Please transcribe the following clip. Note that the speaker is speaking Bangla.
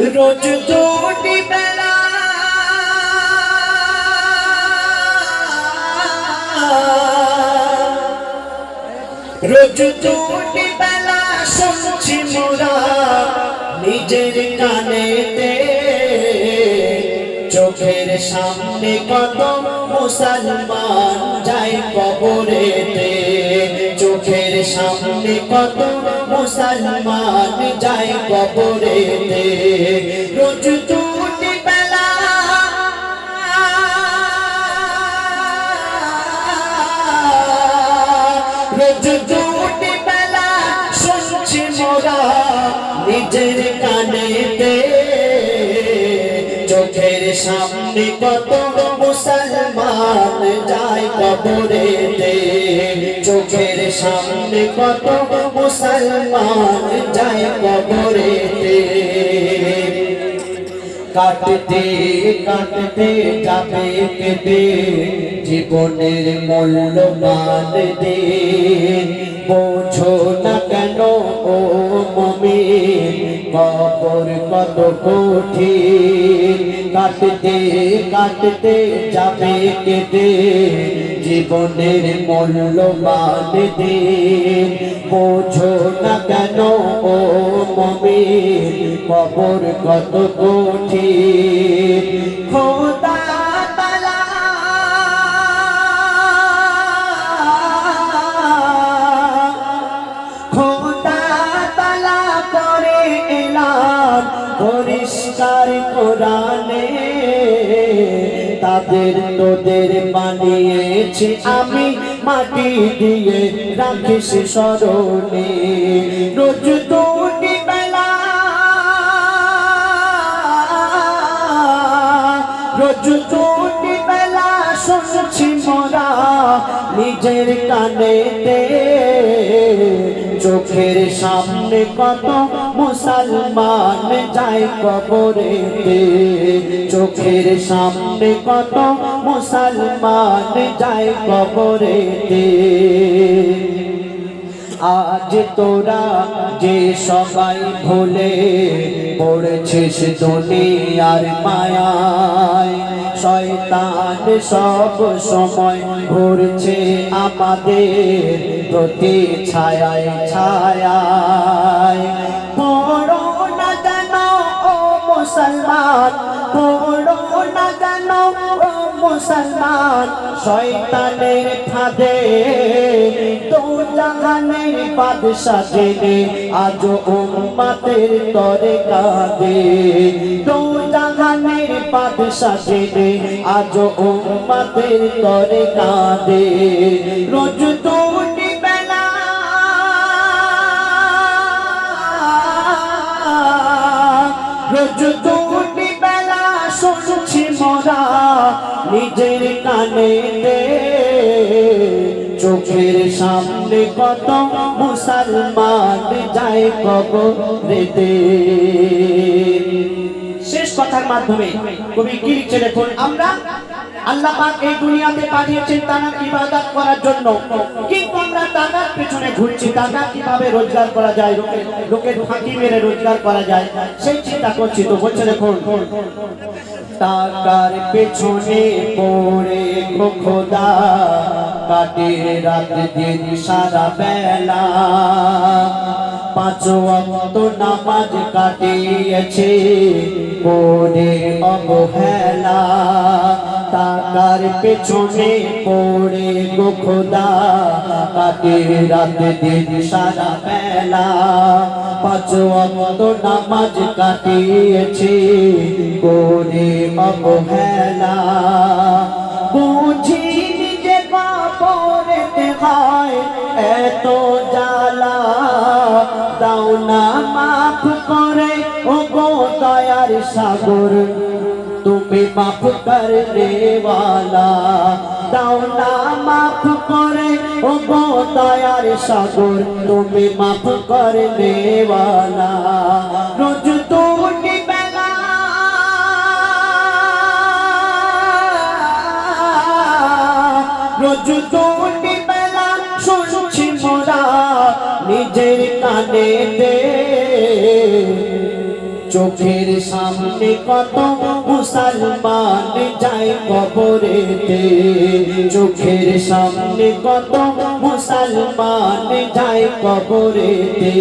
রোজ দুটি বেলা। রোজ দুটি বেলা শুনছি মোরা নিজের চোখের সামনে কত মুসলমান যায় কবরেতে। চোখের সামনে কত মুসলমান যায় কবরেতে। রোজ দুটি বেলা রোজ দুটি বেলা শুনছি মোরা নিজের কানেতে। চোখের সামনে কত মুসলমান যায় কবরেতে। চোখের সামনে কত মুসলমান যায় কবরেতে। কাটতে কাটতে যাবে কেটে জীবনের মূল্যমান দে। বোঝো না কেন ও মমি কবর কত কঠিন। কাটতে কাটতে যাবে কেটে জীবনের মূল্যবান দিন। বোঝো না কেন ও মমি কবর কত কঠিন। তাদের তোদের বানিয়েছি আমি, মাটি দিয়ে রাখিস স্মরণে। রোজ দুটি রোজ দুটি বেলা শুনছি মোরা নিজের কানেতে। চোখের সামনে কত মুসলমান যায় কবরেতে? চোখের সামনে কত মুসলমান যায় কবরেতে? আজ তোরা যে সবাই ভুলে পড়েছিস দুনিয়ার মায়ায়, শয়তান সব সময় ঘুরছে আমাদের প্রতি ছায়ায় ছায়ায়। পড়ো না যেন ও মুসলমান, পড়ো না যেন ও মুসলমান, শয়তানের ফাঁদে তো জাহানের বাদশা জেনে আজ উম্মাতের তরে কাঁদে। তো জাহানের বাদশা জেনে আজ উম্মাতের তরে কাঁদে। রোজ দুটি রোজ দুটি বেলা শুনছি মোরা নিজের কানে চোখের সামনে কত মুসলমান যায় কবরেতে শেষ কথার মাধ্যমে কবি কি লিখছে দেখুন, আমরা আল্লাহ পাক এই দুনিয়াতে পাঠিয়েছেন তানার ইবাদত করার জন্য। কিন্তু টাকার পেছনে ঘুরছি টাকা কীভাবে রোজগার করা যায় লোকের লোকের ফাঁকি মেরে রোজগার করা যায়, সেই চিন্তা করছি তো, বলছে দেখুন টাকার পেছনে পড়ে খোদা কাটে রাত দিন সারা বেলা। পাঁচ ওয়াক্ত নামাজ কাটিয়েছে পড়ে অবহেলা। টাকার পেছনে পড়ে গো খোদা। কাটে রাত দিন সারা বেলা পাঁচ ওয়াক্ত নামাজ কাটিয়েছে। পড়ে অবহেলা। বুঝি নিজে বাপরেতে হয় এত জ্বালা। দাও না মাফ করে ও গো দয়ার সাগর। میں معاف کرنے والا দাওনা মাফ করে, ও দয়ার সাগর। তুমি মাফ করনে ওয়ালা রোজ তুমি বেলা রোজ তুমি বেলা শুনছি মোরা নিজের কানে দে চোখের সামনে কত মুসলমান যায় কবরেতে। চোখের সামনে কত মুসলমান যায় কবরেতে।